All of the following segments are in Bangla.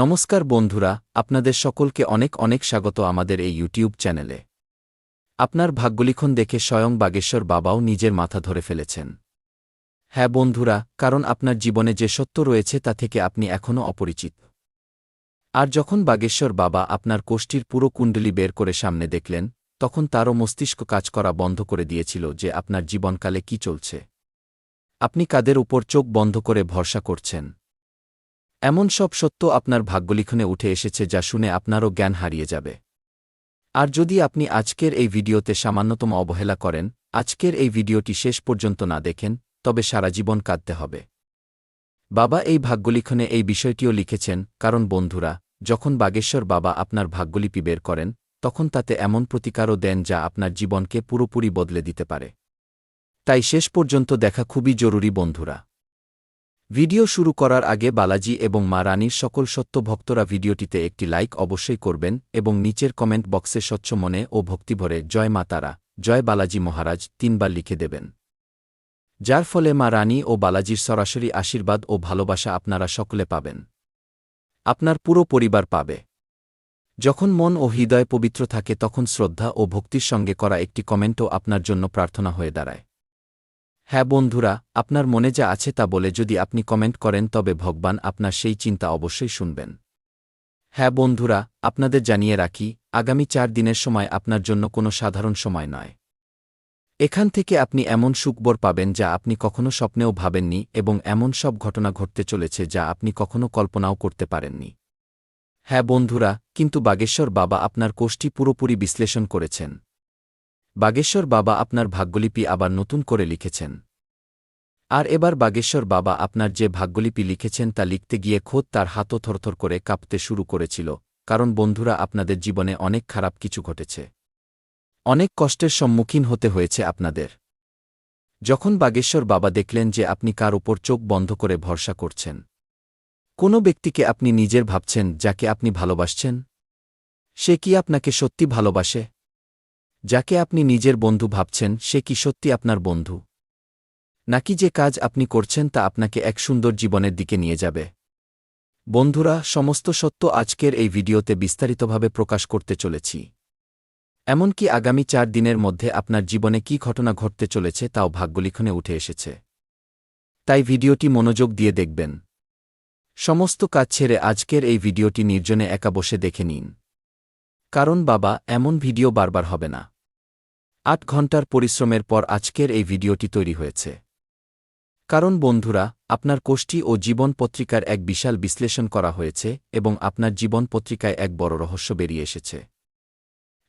নমস্কার বন্ধুরা, আপনাদের সকলকে অনেক অনেক স্বাগত আমাদের এই ইউটিউব চ্যানেলে। আপনার ভাগ্যলিখন দেখে স্বয়ং বাগেশ্বর বাবাও নিজের মাথা ধরে ফেলেছেন। হ্যাঁ বন্ধুরা, কারণ আপনার জীবনে যে সত্য রয়েছে তা থেকে আপনি এখনও অপরিচিত। আর যখন বাগেশ্বর বাবা আপনার কোষ্ঠীর পুরো কুণ্ডলী বের করে সামনে দেখলেন, তখন তারও মস্তিষ্ক কাজ করা বন্ধ করে দিয়েছিল যে আপনার জীবনকালে কি চলছে। আপনি কাদের উপর চোখ বন্ধ করে ভরসা করছেন? এমন সব সত্য আপনার ভাগ্যলিখনে উঠে এসেছে যা শুনে আপনারও জ্ঞান হারিয়ে যাবে। আর যদি আপনি আজকের এই ভিডিওতে সামান্যতম অবহেলা করেন, আজকের এই ভিডিওটি শেষ পর্যন্ত না দেখেন, তবে সারা জীবন কাঁদতে হবে। বাবা এই ভাগ্যলিখনে এই বিষয়টিও লিখেছেন, কারণ বন্ধুরা, যখন বাগেশ্বর বাবা আপনার ভাগ্যলিপি বের করেন, তখন তাতে এমন প্রতিকারও দেন যা আপনার জীবনকে পুরোপুরি বদলে দিতে পারে। তাই শেষ পর্যন্ত দেখা খুবই জরুরি বন্ধুরা। ভিডিও শুরু করার আগে বালাজি এবং মা রানীর সকল সত্য ভক্তরা ভিডিওটিতে একটি লাইক অবশ্যই করবেন এবং নিচের কমেন্ট বক্সে স্বচ্ছ মনে ও ভক্তিভরে জয় মাতারা জয় বালাজি মহারাজ তিনবার লিখে দেবেন। যার ফলে মা রানী ও বালাজির সরাসরি আশীর্বাদ ও ভালোবাসা আপনারা সকলে পাবেন। আপনার পুরো পরিবার পাবে। যখন মন ও হৃদয় পবিত্র থাকে তখন শ্রদ্ধা ও ভক্তির সঙ্গে করা একটি কমেন্টও আপনার জন্য প্রার্থনা হয়ে দাঁড়ায়। হ্যাঁ বন্ধুরা, আপনার মনে যা আছে তা বলে যদি আপনি কমেন্ট করেন তবে ভগবান আপনার সেই চিন্তা অবশ্যই শুনবেন। হ্যাঁ বন্ধুরা, আপনাদের জানিয়ে রাখি, আগামী চার দিনের সময় আপনার জন্য কোনো সাধারণ সময় নয়। এখান থেকে আপনি এমন সুখবর পাবেন যা আপনি কখনো স্বপ্নেও ভাবেননি এবং এমন সব ঘটনা ঘটতে চলেছে যা আপনি কখনো কল্পনাও করতে পারেননি। হ্যাঁ বন্ধুরা, কিন্তু বাগেশ্বর বাবা আপনার কোষ্ঠী পুরোপুরি বিশ্লেষণ করেছেন। বাগেশ্বর বাবা আপনার ভাগ্যলিপি আবার নতুন করে লিখেছেন। আর এবার বাগেশ্বর বাবা আপনার যে ভাগ্যলিপি লিখেছেন তা লিখতে গিয়ে খোদ তার হাতও থরথর করে কাঁপতে শুরু করেছিল, কারণ বন্ধুরা আপনাদের জীবনে অনেক খারাপ কিছু ঘটেছে। অনেক কষ্টের সম্মুখীন হতে হয়েছে আপনাদের। যখন বাগেশ্বর বাবা দেখলেন যে আপনি কার উপর চোখ বন্ধ করে ভরসা করছেন। কোনো ব্যক্তিকে আপনি নিজের ভাবছেন যাকে আপনি ভালোবাসছেন? সে কি আপনাকে সত্যি ভালোবাসে? যাকে আপনি নিজের বন্ধু ভাবছেন, সে কি সত্যি আপনার বন্ধু? নাকি যে কাজ আপনি করছেন তা আপনাকে এক সুন্দর জীবনের দিকে নিয়ে যাবে? বন্ধুরা, সমস্ত সত্য আজকের এই ভিডিওতে বিস্তারিতভাবে প্রকাশ করতে চলেছি। এমনকি আগামী চার দিনের মধ্যে আপনার জীবনে কি ঘটনা ঘটতে চলেছে তাও ভাগ্যলিখনে উঠে এসেছে। তাই ভিডিওটি মনোযোগ দিয়ে দেখবেন। সমস্ত কাজ ছেড়ে আজকের এই ভিডিওটি নির্জনে একা বসে দেখে নিন। কারণ বাবা, এমন ভিডিও বারবার হবে না। আট ঘণ্টার পরিশ্রমের পর আজকের এই ভিডিওটি তৈরি হয়েছে। কারণ বন্ধুরা, আপনার কোষ্ঠী ও জীবন পত্রিকার এক বিশাল বিশ্লেষণ করা হয়েছে এবং আপনার জীবন পত্রিকায় এক বড় রহস্য বেরিয়ে এসেছে।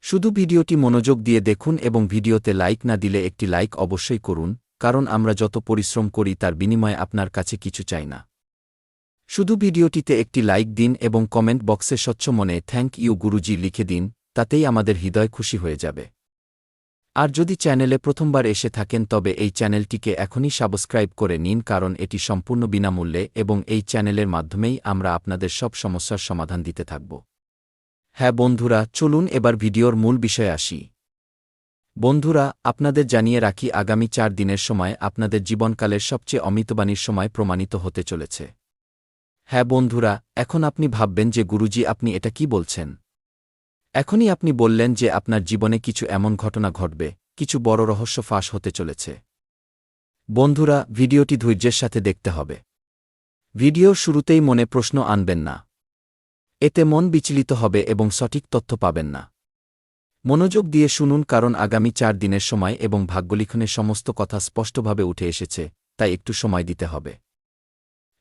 শুধু ভিডিওটি মনোযোগ দিয়ে দেখুন এবং ভিডিওতে লাইক না দিলে একটি লাইক অবশ্যই করুন, কারণ আমরা যত পরিশ্রম করি তার বিনিময়ে আপনার কাছে কিছু চাই না। শুধু ভিডিওটিতে একটি লাইক দিন এবং কমেন্ট বক্সে স্বচ্ছ মনে থ্যাংক ইউ গুরুজি লিখে দিন, তাতেই আমাদের হৃদয় খুশি হয়ে যাবে। আর যদি চ্যানেলে প্রথমবার এসে থাকেন তবে এই চ্যানেলটিকে এখনই সাবস্ক্রাইব করে নিন কারণ এটি সম্পূর্ণ বিনামূল্যে এবং এই চ্যানেলের মাধ্যমেই আমরা আপনাদের সব সমস্যার সমাধান দিতে থাকব। হ্যাঁ বন্ধুরা, চলুন এবার ভিডিওর মূল বিষয়ে আসি। বন্ধুরা, আপনাদের জানিয়ে রাখি আগামী চার দিনের সময় আপনাদের জীবনকালের সবচেয়ে অমিতবাণীর সময় প্রমাণিত হতে চলেছে। হ্যাঁ বন্ধুরা, এখন আপনি ভাববেন যে গুরুজি আপনি এটা কি বলছেন? এখনই আপনি বললেন যে আপনার জীবনে কিছু এমন ঘটনা ঘটবে, কিছু বড় রহস্য ফাঁস হতে চলেছে। বন্ধুরা, ভিডিওটি ধৈর্যের সাথে দেখতে হবে। ভিডিওর শুরুতেই মনে প্রশ্ন আনবেন না। এতে মন বিচলিত হবে এবং সঠিক তথ্য পাবেন না। মনোযোগ দিয়ে শুনুন কারণ আগামী চার দিনের সময় এবং ভাগ্যলিখনে সমস্ত কথা স্পষ্টভাবে উঠে এসেছে, তাই একটু সময় দিতে হবে।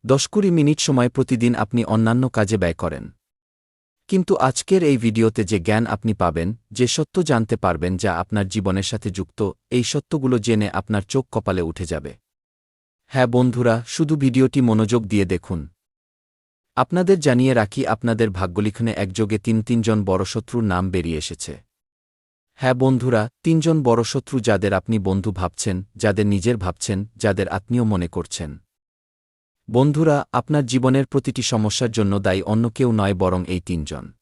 দশ কুড়ি মিনিট সময় প্রতিদিন আপনি অন্যান্য কাজে ব্যয় করেন। কিন্তু আজকের এই ভিডিওতে যে জ্ঞান আপনি পাবেন, যে সত্য জানতে পারবেন যা আপনার জীবনের সাথে যুক্ত, এই সত্যগুলো জেনে আপনার চোখ কপালে উঠে যাবে। হ্যাঁ বন্ধুরা, শুধু ভিডিওটি মনোযোগ দিয়ে দেখুন। আপনাদের জানিয়ে রাখি, আপনাদের ভাগ্যলিখনে একযোগে তিন তিনজন বড় শত্রুর নাম বেরিয়ে এসেছে। হ্যাঁ বন্ধুরা, তিনজন বড় শত্রু যাদের আপনি বন্ধু ভাবছেন, যাদের নিজের ভাবছেন, যাদের আত্মীয় মনে করছেন। বন্ধুরা, আপনার জীবনের প্রতিটি সমস্যার জন্য দায়ী অন্য কেউ নয় বরং এই তিনজন।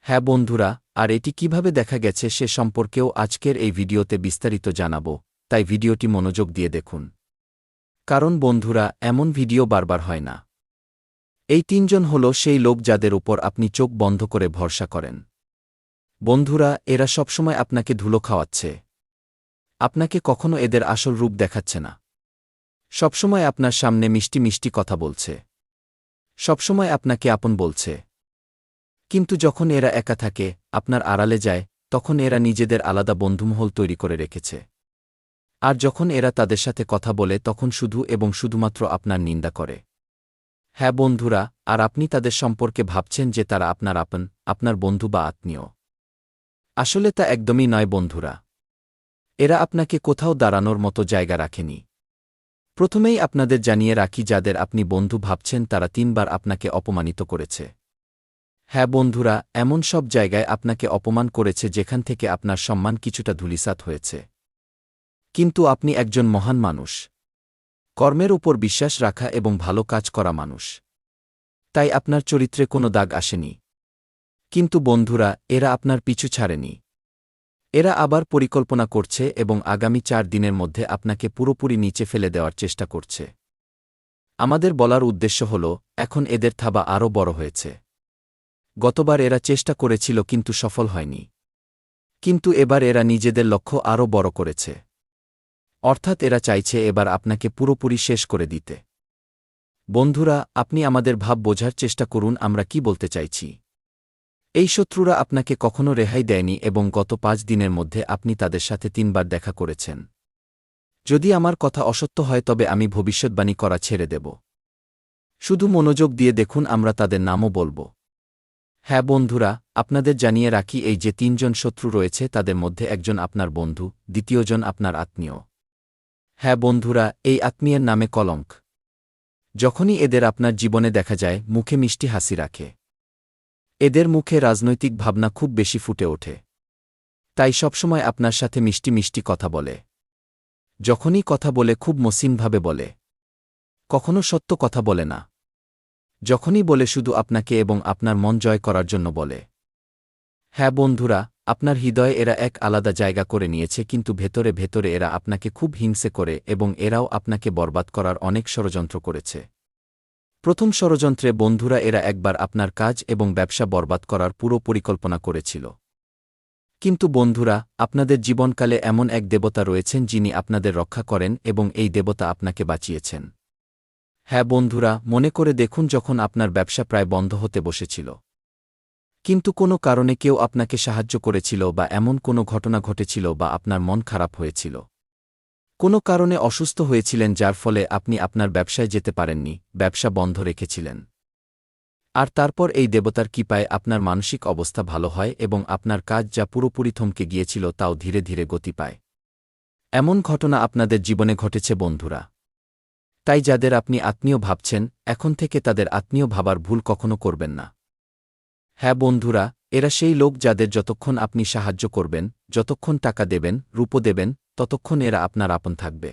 হ্যাঁ বন্ধুরা, আর এটি কীভাবে দেখা গেছে সে সম্পর্কেও আজকের এই ভিডিওতে বিস্তারিত জানাব, তাই ভিডিওটি মনোযোগ দিয়ে দেখুন। কারণ বন্ধুরা, এমন ভিডিও বারবার হয় না। এই তিনজন হল সেই লোক যাদের উপর আপনি চোখ বন্ধ করে ভরসা করেন। বন্ধুরা, এরা সবসময় আপনাকে ধুলো খাওয়াচ্ছে। আপনাকে কখনো এদের আসল রূপ দেখাচ্ছে না। সবসময় আপনার সামনে মিষ্টি মিষ্টি কথা বলছে। সবসময় আপনাকে আপন বলছে। কিন্তু যখন এরা একা থাকে, আপনার আড়ালে যায়, তখন এরা নিজেদের আলাদা বন্ধুমহল তৈরি করে রেখেছে। আর যখন এরা তাদের সাথে কথা বলে, তখন শুধু এবং শুধুমাত্র আপনার নিন্দা করে। হ্যাঁ বন্ধুরা, আর আপনি তাদের সম্পর্কে ভাবছেন যে তারা আপনার আপন, আপনার বন্ধু বা আত্মীয়। আসলে তা একদমই নয় বন্ধুরা। এরা আপনাকে কোথাও দাঁড়ানোর মতো জায়গা রাখেনি। প্রথমেই আপনাদের জানিয়ে রাখি যাদের আপনি বন্ধু ভাবছেন তারা তিনবার আপনাকে অপমানিত করেছে। হ্যাঁ বন্ধুরা, এমন সব জায়গায় আপনাকে অপমান করেছে যেখান থেকে আপনার সম্মান কিছুটা ধুলিসাত হয়েছে। কিন্তু আপনি একজন মহান মানুষ। কর্মের উপর বিশ্বাস রাখা এবং ভালো কাজ করা মানুষ। তাই আপনার চরিত্রে কোনো দাগ আসেনি। কিন্তু বন্ধুরা, এরা আপনার পিছু ছাড়েনি। এরা আবার পরিকল্পনা করছে এবং আগামী চার দিনের মধ্যে আপনাকে পুরোপুরি নিচে ফেলে দেওয়ার চেষ্টা করছে। আমাদের বলার উদ্দেশ্য হল, এখন এদের থাবা আরও বড় হয়েছে। গতবার এরা চেষ্টা করেছিল কিন্তু সফল হয়নি। কিন্তু এবার এরা নিজেদের লক্ষ্য আরও বড় করেছে। অর্থাৎ এরা চাইছে এবার আপনাকে পুরোপুরি শেষ করে দিতে। বন্ধুরা, আপনি আমাদের ভাব বোঝার চেষ্টা করুন আমরা কি বলতে চাইছি। এই শত্রুরা আপনাকে কখনো রেহাই দেয়নি এবং গত পাঁচ দিনের মধ্যে আপনি তাদের সাথে তিনবার দেখা করেছেন। যদি আমার কথা অসত্য হয় তবে আমি ভবিষ্যৎবাণী করা ছেড়ে দেব। শুধু মনোযোগ দিয়ে দেখুন আমরা তাদের নামও বলব। হ্যাঁ বন্ধুরা, আপনাদের জানিয়ে রাখি এই যে তিনজন শত্রু রয়েছে তাদের মধ্যে একজন আপনার বন্ধু, দ্বিতীয়জন আপনার আত্মীয়। হ্যাঁ বন্ধুরা, এই আত্মীয়ের নামে কলঙ্ক। যখনই এদের আপনার জীবনে দেখা যায়, মুখে মিষ্টি হাসি রাখে। এদের মুখে রাজনৈতিক ভাবনা খুব বেশি ফুটে ওঠে। তাই সবসময় আপনার সাথে মিষ্টি মিষ্টি কথা বলে। যখনই কথা বলে খুব মসিনভাবে বলে। কখনো সত্য কথা বলে না। যখনই বলে শুধু আপনাকে এবং আপনার মন জয় করার জন্য বলে। হ্যাঁ বন্ধুরা, আপনার হৃদয়ে এরা এক আলাদা জায়গা করে নিয়েছে কিন্তু ভেতরে ভেতরে এরা আপনাকে খুব হিংসে করে এবং এরাও আপনাকে বরবাদ করার অনেক ষড়যন্ত্র করেছে। প্রথম ষড়যন্ত্রে বন্ধুরা এরা একবার আপনার কাজ এবং ব্যবসা বরবাদ করার পুরো পরিকল্পনা করেছিল। কিন্তু বন্ধুরা, আপনাদের জীবনকালে এমন এক দেবতা রয়েছেন যিনি আপনাদের রক্ষা করেন এবং এই দেবতা আপনাকে বাঁচিয়েছেন। হ্যাঁ বন্ধুরা, মনে করে দেখুন যখন আপনার ব্যবসা প্রায় বন্ধ হতে বসেছিল। কিন্তু কোনো কারণে কেউ আপনাকে সাহায্য করেছিল বা এমন কোনো ঘটনা ঘটেছিল বা আপনার মন খারাপ হয়েছিল। কোনো কারণে অসুস্থ হয়েছিলেন যার ফলে আপনি আপনার ব্যবসায় যেতে পারেননি, ব্যবসা বন্ধ রেখেছিলেন। আর তারপর এই দেবতার কৃপায় আপনার মানসিক অবস্থা ভালো হয় এবং আপনার কাজ যা পুরোপুরি থমকে গিয়েছিল তাও ধীরে ধীরে গতি পায়। এমন ঘটনা আপনাদের জীবনে ঘটেছে বন্ধুরা। তাই যাদের আপনি আত্মীয় ভাবছেন, এখন থেকে তাদের আত্মীয় ভাবার ভুল কখনো করবেন না। হ্যাঁ বন্ধুরা এরা সেই লোক যাদের যতক্ষণ আপনি সাহায্য করবেন, যতক্ষণ টাকা দেবেন, রূপ দেবেন, ততক্ষণ এরা আপনার আপন থাকবে।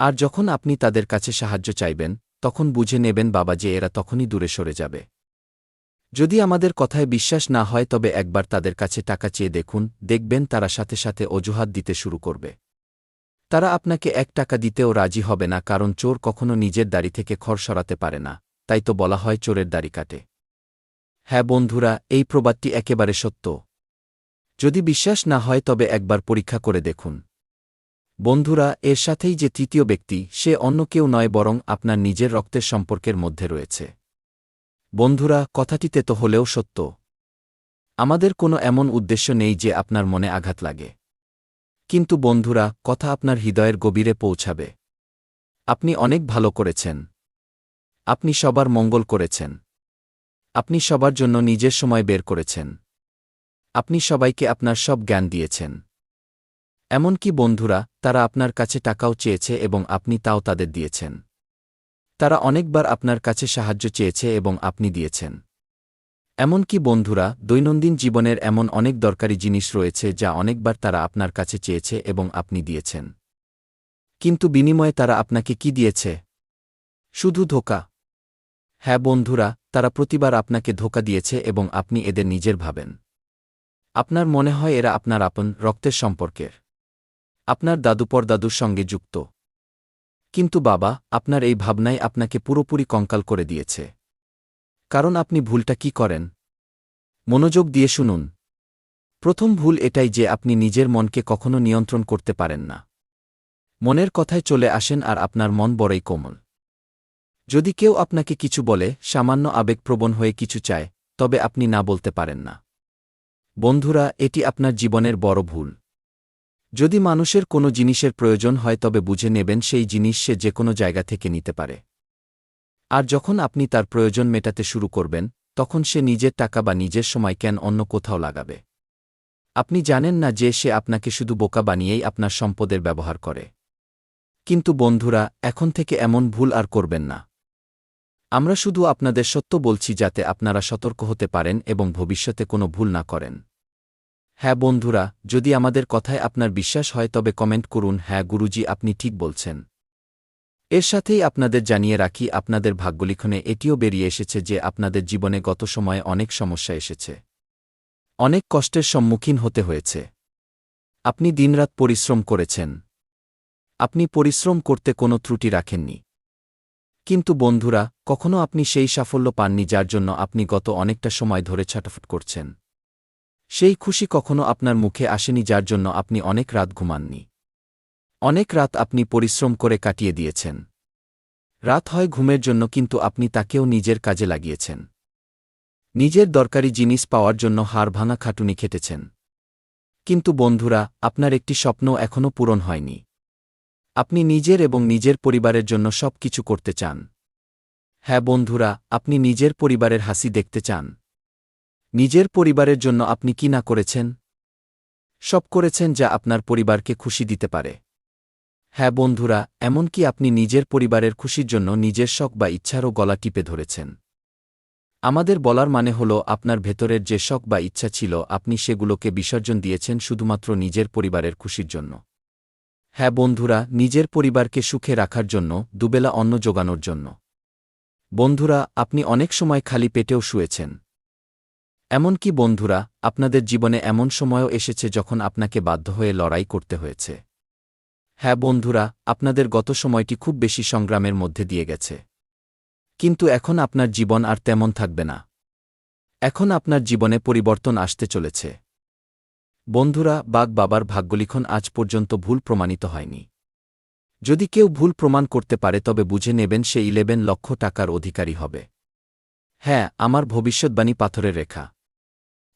আর যখন আপনি তাদের কাছে সাহায্য চাইবেন, তখন বুঝে নেবেন বাবা যে এরা তখনই দূরে সরে যাবে। যদি আমাদের কথায় বিশ্বাস না হয়, তবে একবার তাদের কাছে টাকা চেয়ে দেখুন, দেখবেন তারা সাথে সাথে অজুহাত দিতে শুরু করবে। তারা আপনাকে এক টাকা দিতেও রাজি হবে না, কারণ চোর কখনো নিজের দাড়ি থেকে খড় সরাতে পারে না, তাই তো বলা হয় চোরের দাড়ি কাটে। হ্যাঁ বন্ধুরা, এই প্রবাদটি একেবারে সত্য। যদি বিশ্বাস না হয় তবে একবার পরীক্ষা করে দেখুন। বন্ধুরা, এর সাথেই যে তৃতীয় ব্যক্তি, সে অন্য কেউ নয় বরং আপনার নিজের রক্তের সম্পর্কের মধ্যে রয়েছে। বন্ধুরা, কথাটিতে তো হলেও সত্য। আমাদের কোনো এমন উদ্দেশ্য নেই যে আপনার মনে আঘাত লাগে। কিন্তু বন্ধুরা, কথা আপনার হৃদয়ের গভীরে পৌঁছাবে। আপনি অনেক ভালো করেছেন। আপনি সবার মঙ্গল করেছেন। আপনি সবার জন্য নিজের সময় বের করেছেন। আপনি সবাইকে আপনার সব জ্ঞান দিয়েছেন। এমনকি বন্ধুরা, তারা আপনার কাছে টাকাও চেয়েছে এবং আপনি তাও তাদের দিয়েছেন। তারা অনেকবার আপনার কাছে সাহায্য চেয়েছে এবং আপনি দিয়েছেন। এমনকি বন্ধুরা, দৈনন্দিন জীবনের এমন অনেক দরকারি জিনিস রয়েছে যা অনেকবার তারা আপনার কাছে চেয়েছে এবং আপনি দিয়েছেন। কিন্তু বিনিময়ে তারা আপনাকে কি দিয়েছে? শুধু ধোকা। হ্যাঁ বন্ধুরা তারা প্রতিবার আপনাকে ধোকা দিয়েছে এবং আপনি এদের নিজের ভাবেন। আপনার মনে হয় এরা আপনার আপন রক্তের সম্পর্কের। আপনার দাদুপর দাদুর সঙ্গে যুক্ত। কিন্তু বাবা, আপনার এই ভাবনাই আপনাকে পুরোপুরি কঙ্কাল করে দিয়েছে। কারণ আপনি ভুলটা কি করেন? মনোযোগ দিয়ে শুনুন। প্রথম ভুল এটাই যে আপনি নিজের মনকে কখনো নিয়ন্ত্রণ করতে পারেন না। মনের কথায় চলে আসেন আর আপনার মন বড়ই কোমল। যদি কেউ আপনাকে কিছু বলে, সামান্য আবেগপ্রবণ হয়ে কিছু চায়, তবে আপনি না বলতে পারেন না। বন্ধুরা, এটি আপনার জীবনের বড় ভুল। যদি মানুষের কোনো জিনিসের প্রয়োজন হয়, তবে বুঝে নেবেন সেই জিনিস সে যে কোনো জায়গা থেকে নিতে পারে। আর যখন আপনি তার প্রয়োজন মেটাতে শুরু করবেন, তখন সে নিজের টাকা বা নিজের সময় কেন অন্য কোথাও লাগাবে? আপনি জানেন না যে সে আপনাকে শুধু বোকা বানিয়েই আপনার সম্পদের ব্যবহার করে। কিন্তু বন্ধুরা, এখন থেকে এমন ভুল আর করবেন না। আমরা শুধু আপনাদের সত্য বলছি যাতে আপনারা সতর্ক হতে পারেন এবং ভবিষ্যতে কোনো ভুল না করেন। হ্যাঁ বন্ধুরা, যদি আমাদের কথায় আপনার বিশ্বাস হয় তবে কমেন্ট করুন হ্যাঁ গুরুজি আপনি ঠিক বলছেন। এর সাথেই আপনাদের জানিয়ে রাখি, আপনাদের ভাগ্যলিখনে এটিও বেরিয়ে এসেছে যে আপনাদের জীবনে গত সময়ে অনেক সমস্যা এসেছে। অনেক কষ্টের সম্মুখীন হতে হয়েছে। আপনি দিনরাত পরিশ্রম করেছেন। আপনি পরিশ্রম করতে কোনো ত্রুটি রাখেননি। কিন্তু বন্ধুরা, কখনো আপনি সেই সাফল্য পাননি যার জন্য আপনি গত অনেকটা সময় ধরে ছাটাফুট করছেন। সেই খুশি কখনো আপনার মুখে আসেনি যার জন্য আপনি অনেক রাত ঘুমাননি। অনেক রাত আপনি পরিশ্রম করে কাটিয়ে দিয়েছেন। রাত হয় ঘুমের জন্য কিন্তু আপনি তাকেও নিজের কাজে লাগিয়েছেন। নিজের দরকারি জিনিস পাওয়ার জন্য হাড় ভাঙা খাটুনি খেটেছেন। কিন্তু বন্ধুরা, আপনার একটি স্বপ্ন এখনও পূরণ হয়নি। আপনি নিজের এবং নিজের পরিবারের জন্য সব কিছু করতে চান। হ্যাঁ বন্ধুরা, আপনি নিজের পরিবারের হাসি দেখতে চান। নিজের পরিবারের জন্য আপনি কি না করেছেন? সব করেছেন যা আপনার পরিবারকে খুশি দিতে পারে। হ্যাঁ বন্ধুরা, এমনকি আপনি নিজের পরিবারের খুশির জন্য নিজের শখ বা ইচ্ছারও গলা টিপে ধরেছেন। আমাদের বলার মানে হল, আপনার ভেতরের যে শখ বা ইচ্ছা ছিল, আপনি সেগুলোকে বিসর্জন দিয়েছেন শুধুমাত্র নিজের পরিবারের খুশির জন্য। হ্যাঁ বন্ধুরা, নিজের পরিবারকে সুখে রাখার জন্য, দুবেলা অন্ন জোগানোর জন্য। বন্ধুরা, আপনি অনেক সময় খালি পেটেও শুয়েছেন। এমনকি বন্ধুরা, আপনাদের জীবনে এমন সময়ও এসেছে যখন আপনাকে বাধ্য হয়ে লড়াই করতে হয়েছে। হ্যাঁ বন্ধুরা, আপনাদের গত সময়টি খুব বেশি সংগ্রামের মধ্যে দিয়ে গেছে। কিন্তু এখন আপনার জীবন আর তেমন থাকবে না। এখন আপনার জীবনে পরিবর্তন আসতে চলেছে। বন্ধুরা, বাঘ বাবার ভাগ্যলিখন আজ পর্যন্ত ভুল প্রমাণিত হয়নি। যদি কেউ ভুল প্রমাণ করতে পারে, তবে বুঝে নেবেন সে ইলেভেন লক্ষ টাকার অধিকারী হবে। হ্যাঁ আমার ভবিষ্যৎবাণী পাথরের রেখা।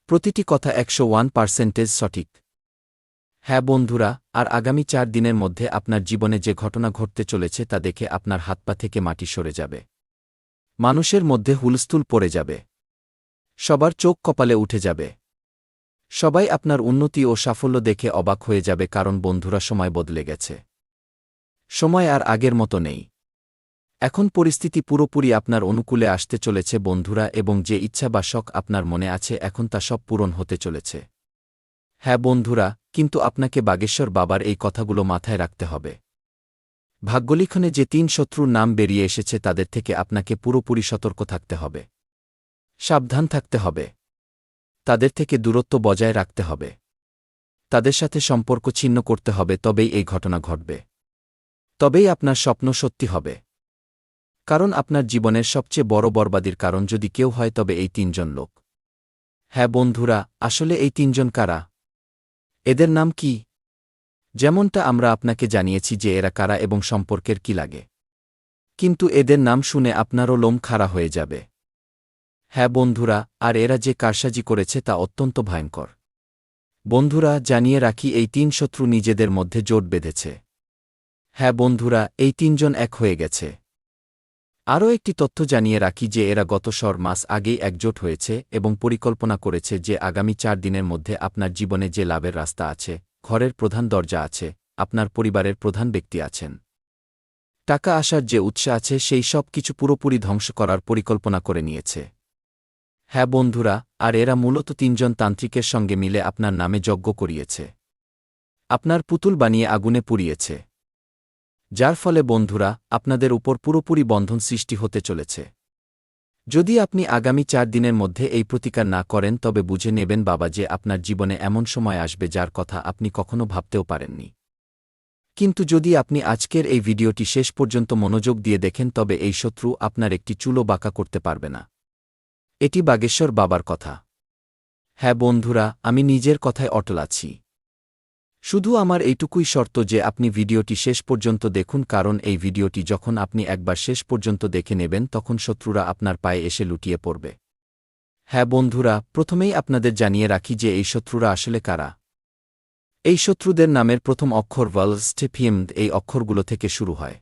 প্রতিটি কথা একশো ওয়ান পার্সেন্টেজ সঠিক। হ্যাঁ বন্ধুরা, আর আগামী চার দিনের মধ্যে আপনার জীবনে যে ঘটনা ঘটতে চলেছে, তা দেখে আপনার হাত পা থেকে মাটি সরে যাবে। মানুষের মধ্যে হুলস্থুল পড়ে যাবে। সবার চোখ কপালে উঠে যাবে। সবাই আপনার উন্নতি ও সাফল্য দেখে অবাক হয়ে যাবে কারণ বন্ধুরা সময় বদলে গেছে। সময় আর আগের মতো নেই। এখন পরিস্থিতি পুরোপুরি আপনার অনুকূলে আসতে চলেছে বন্ধুরা এবং যে ইচ্ছা বা শখ আপনার মনে আছে এখন তা সব পূরণ হতে চলেছে। হ্যাঁ বন্ধুরা, কিন্তু আপনাকে বাগেশ্বর বাবার এই কথাগুলো মাথায় রাখতে হবে। ভাগ্যলিখনে যে তিন শত্রুর নাম বেরিয়ে এসেছে তাদের থেকে আপনাকে পুরোপুরি সতর্ক থাকতে হবে। সাবধান থাকতে হবে। তাদের থেকে দূরত্ব বজায় রাখতে হবে। তাদের সাথে সম্পর্ক ছিন্ন করতে হবে, তবেই এই ঘটনা ঘটবে। তবেই আপনার স্বপ্ন সত্যি হবে। কারণ আপনার জীবনের সবচেয়ে বড় বরবাদির কারণ যদি কেউ হয়, তবে এই তিনজন লোক। হ্যাঁ বন্ধুরা, আসলে এই তিনজন কারা? এদের নাম কি? যেমনটা আমরা আপনাকে জানিয়েছি যে এরা কারা এবং সম্পর্কের কি লাগে। কিন্তু এদের নাম শুনে আপনারও লোম খাড়া হয়ে যাবে। হ্যাঁ বন্ধুরা, আর এরা যে কারসাজি করেছে তা অত্যন্ত ভয়ঙ্কর। বন্ধুরা, জানিয়ে রাখি এই তিন শত্রু নিজেদের মধ্যে জোট বেঁধেছে। হ্যাঁ বন্ধুরা, এই তিনজন এক হয়ে গেছে। আরও একটি তথ্য জানিয়ে রাখি যে এরা গত সর মাস আগেই একজোট হয়েছে এবং পরিকল্পনা করেছে যে আগামী চার দিনের মধ্যে আপনার জীবনে যে লাভের রাস্তা আছে, ঘরের প্রধান দরজা আছে, আপনার পরিবারের প্রধান ব্যক্তি আছেন। টাকা আসার যে উৎসাহ আছে, সেই সব কিছু পুরোপুরি ধ্বংস করার পরিকল্পনা করে নিয়েছে। হ্যাঁ বন্ধুরা, আর এরা মূলত তিনজন তান্ত্রিকের সঙ্গে মিলে আপনার নামে যজ্ঞ করিয়েছে। আপনার পুতুল বানিয়ে আগুনে পুড়িয়েছে। যার ফলে বন্ধুরা, আপনাদের উপর পুরোপুরি বন্ধন সৃষ্টি হতে চলেছে। যদি আপনি আগামী চার দিনের মধ্যে এই প্রতিকার না করেন, তবে বুঝে নেবেন বাবা যে আপনার জীবনে এমন সময় আসবে যার কথা আপনি কখনো ভাবতেও পারেননি। কিন্তু যদি আপনি আজকের এই ভিডিওটি শেষ পর্যন্ত মনোযোগ দিয়ে দেখেন, তবে এই শত্রু আপনার একটি চুলো বাঁকা করতে পারবে না। এটি বাগেশ্বর বাবার কথা। হ্যাঁ বন্ধুরা, আমি নিজের কথায় অটল আছি। শুধু আমার এইটুকুই শর্ত যে আপনি ভিডিওটি শেষ পর্যন্ত দেখুন, কারণ এই ভিডিওটি যখন আপনি একবার শেষ পর্যন্ত দেখে নেবেন, তখন শত্রুরা আপনার পায়ে এসে লুটিয়ে পড়বে। হ্যাঁ বন্ধুরা, প্রথমেই আপনাদের জানিয়ে রাখি যে এই শত্রুরা আসলে কারা। এই শত্রুদের নামের প্রথম অক্ষর ওয়ালস্টেফিয়েমড এই অক্ষরগুলো থেকে শুরু হয়।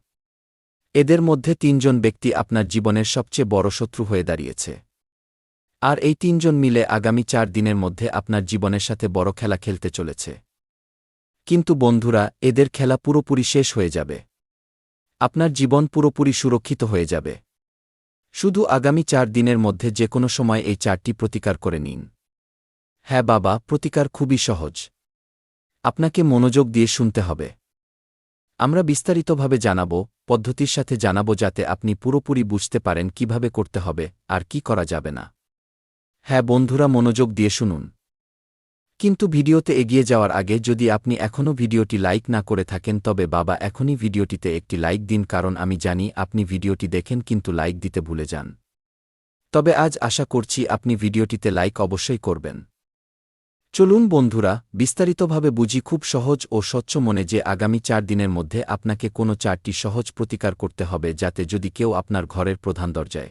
এদের মধ্যে তিনজন ব্যক্তি আপনার জীবনের সবচেয়ে বড় শত্রু হয়ে দাঁড়িয়েছে। আর এই তিনজন মিলে আগামী চার দিনের মধ্যে আপনার জীবনের সাথে বড় খেলা খেলতে চলেছে। কিন্তু বন্ধুরা, এদের খেলা পুরোপুরি শেষ হয়ে যাবে। আপনার জীবন পুরোপুরি সুরক্ষিত হয়ে যাবে। শুধু আগামী চার দিনের মধ্যে যে কোনো সময় এই চারটি প্রতিকার করে নিন। হ্যাঁ বাবা, প্রতিকার খুবই সহজ। আপনাকে মনোযোগ দিয়ে শুনতে হবে। আমরা বিস্তারিতভাবে জানাব, পদ্ধতির সাথে জানাব যাতে আপনি পুরোপুরি বুঝতে পারেন কীভাবে করতে হবে আর কি করা যাবে না। হ্যাঁ বন্ধুরা মনোযোগ দিয়ে শুনুন। কিন্তু ভিডিওতে এগিয়ে যাওয়ার আগে যদি আপনি এখনও ভিডিওটি লাইক না করে থাকেন, তবে বাবা এখনই ভিডিওটিতে একটি লাইক দিন, কারণ আমি জানি আপনি ভিডিওটি দেখেন কিন্তু লাইক দিতে ভুলে যান। তবে আজ আশা করছি আপনি ভিডিওটিতে লাইক অবশ্যই করবেন। চলুন বন্ধুরা, বিস্তারিতভাবে বুঝি খুব সহজ ও স্বচ্ছ মনে যে আগামী চার দিনের মধ্যে আপনাকে কোনো চারটি সহজ প্রতিকার করতে হবে, যাতে যদি কেউ আপনার ঘরের প্রধান দরজায়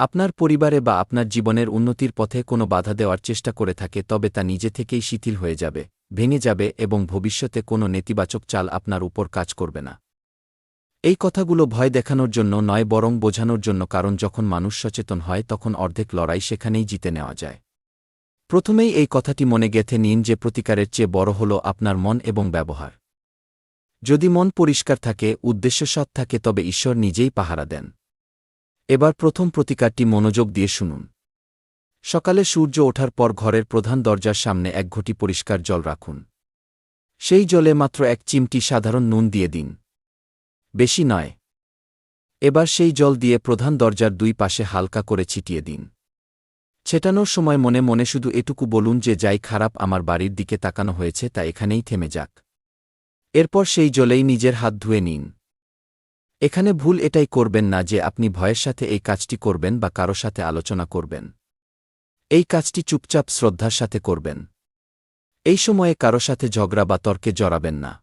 আপনার পরিবারে বা আপনার জীবনের উন্নতির পথে কোনো বাধা দেওয়ার চেষ্টা করে থাকে, তবে তা নিজে থেকেই শিথিল হয়ে যাবে, ভেঙে যাবে এবং ভবিষ্যতে কোনো নেতিবাচক চাল আপনার উপর কাজ করবে না। এই কথাগুলো ভয় দেখানোর জন্য নয়, বরং বোঝানোর জন্য, কারণ যখন মানুষ সচেতন হয়, তখন অর্ধেক লড়াই সেখানেই জিতে নেওয়া যায়। প্রথমেই এই কথাটি মনে গেথে নিন যে প্রতিকারের চেয়ে বড় হল আপনার মন এবং ব্যবহার। যদি মন পরিষ্কার থাকে, উদ্দেশ্য সৎ থাকে, তবে ঈশ্বর নিজেই পাহারা দেন। এবার প্রথম প্রতিকারটি মনোযোগ দিয়ে শুনুন। সকালে সূর্য ওঠার পর ঘরের প্রধান দরজার সামনে এক ঘটি পরিষ্কার জল রাখুন। সেই জলে মাত্র এক চিমটি সাধারণ নুন দিয়ে দিন। বেশি নয়। এবার সেই জল দিয়ে প্রধান দরজার দুই পাশে হালকা করে ছিটিয়ে দিন। ছেটানোর সময় মনে মনে শুধু এটুকু বলুন যে যাই খারাপ আমার বাড়ির দিকে তাকানো হয়েছে তা এখানেই থেমে যাক। এরপর সেই জলেই নিজের হাত ধুয়ে নিন। এখানে ভুল এটাই করবেন না যে আপনি ভয়ের সাথে এই কাজটি করবেন বা কারও সাথে আলোচনা করবেন। এই কাজটি চুপচাপ শ্রদ্ধার সাথে করবেন। এই সময়ে কারও সাথে ঝগড়া বা তর্কে জড়াবেন না।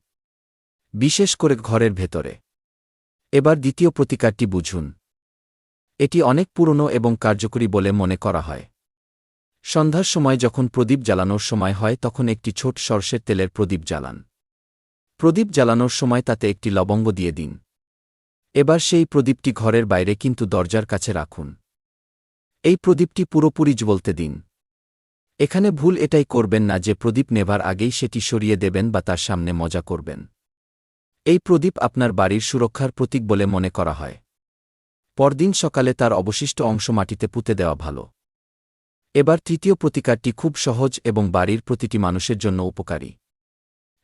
বিশেষ করে ঘরের ভেতরে। এবার দ্বিতীয় প্রতিকারটি বুঝুন। এটি অনেক পুরনো এবং কার্যকরী বলে মনে করা হয়। সন্ধ্যার সময় যখন প্রদীপ জ্বালানোর সময় হয়, তখন একটি ছোট সর্ষের তেলের প্রদীপ জ্বালান। প্রদীপ জ্বালানোর সময় তাতে একটি লবঙ্গ দিয়ে দিন। এবার সেই প্রদীপটি ঘরের বাইরে কিন্তু দরজার কাছে রাখুন। এই প্রদীপটি পুরোপুরি জ্বলতে দিন। এখানে ভুল এটাই করবেন না যে প্রদীপ নেভার আগেই সেটি সরিয়ে দেবেন বা তার সামনে মজা করবেন। এই প্রদীপ আপনার বাড়ির সুরক্ষার প্রতীক বলে মনে করা হয়। পরদিন সকালে তার অবশিষ্ট অংশ মাটিতে পুঁতে দেওয়া ভালো। এবার তৃতীয় প্রতিকারটি খুব সহজ এবং বাড়ির প্রতিটি মানুষের জন্য উপকারী।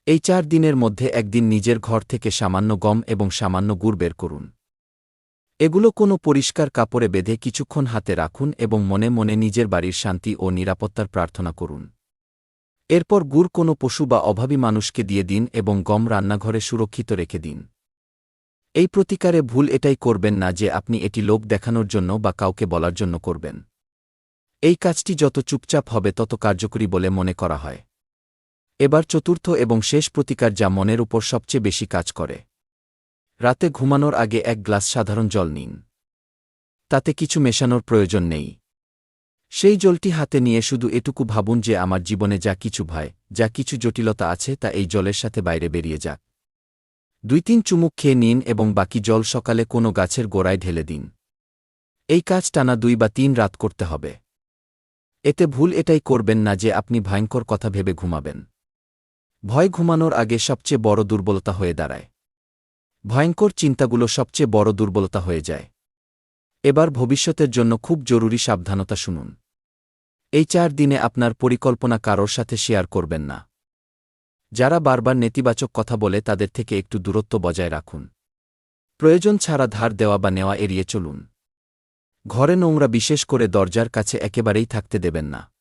এই চার দিনের মধ্যে একদিন নিজের ঘর থেকে সামান্য গম এবং সামান্য গুড় বের করুন। এগুলো কোনো পরিষ্কার কাপড়ে বেঁধে কিছুক্ষণ হাতে রাখুন এবং মনে মনে নিজের বাড়ির শান্তি ও নিরাপত্তার প্রার্থনা করুন। এরপর গুড় কোনো পশু বা অভাবী মানুষকে দিয়ে দিন এবং গম রান্নাঘরে সুরক্ষিত রেখে দিন। এই প্রতিকারে ভুল এটাই করবেন না যে আপনি এটি লোক দেখানোর জন্য বা কাউকে বলার জন্য করবেন। এই কাজটি যত চুপচাপ হবে তত কার্যকরী বলে মনে করা হয়। এবার চতুর্থ এবং শেষ প্রতিকার যা মনের উপর সবচেয়ে বেশি কাজ করে। রাতে ঘুমানোর আগে এক গ্লাস সাধারণ জল নিন। তাতে কিছু মেশানোর প্রয়োজন নেই। সেই জলটি হাতে নিয়ে শুধু এটুকু ভাবুন যে আমার জীবনে যা কিছু ভয়, যা কিছু জটিলতা আছে তা এই জলের সাথে বাইরে বেরিয়ে যাক। দুই তিন চুমুক খেয়ে নিন এবং বাকি জল সকালে কোনো গাছের গোড়ায় ঢেলে দিন। এই কাজ টানা দুই বা তিন রাত করতে হবে। এতে ভুল এটাই করবেন না যে আপনি ভয়ঙ্কর কথা ভেবে ঘুমাবেন। ভয় ঘুমানোর আগে সবচেয়ে বড় দুর্বলতা হয়ে দাঁড়ায়। ভয়ঙ্কর চিন্তাগুলো সবচেয়ে বড় দুর্বলতা হয়ে যায়। এবার ভবিষ্যতের জন্য খুব জরুরি সাবধানতা শুনুন। এই চার দিনে আপনার পরিকল্পনা কারোর সাথে শেয়ার করবেন না। যারা বারবার নেতিবাচক কথা বলে তাদের থেকে একটু দূরত্ব বজায় রাখুন। প্রয়োজন ছাড়া ধার দেওয়া বা নেওয়া এড়িয়ে চলুন। ঘরে নোংরা বিশেষ করে দরজার কাছে একেবারেই থাকতে দেবেন না।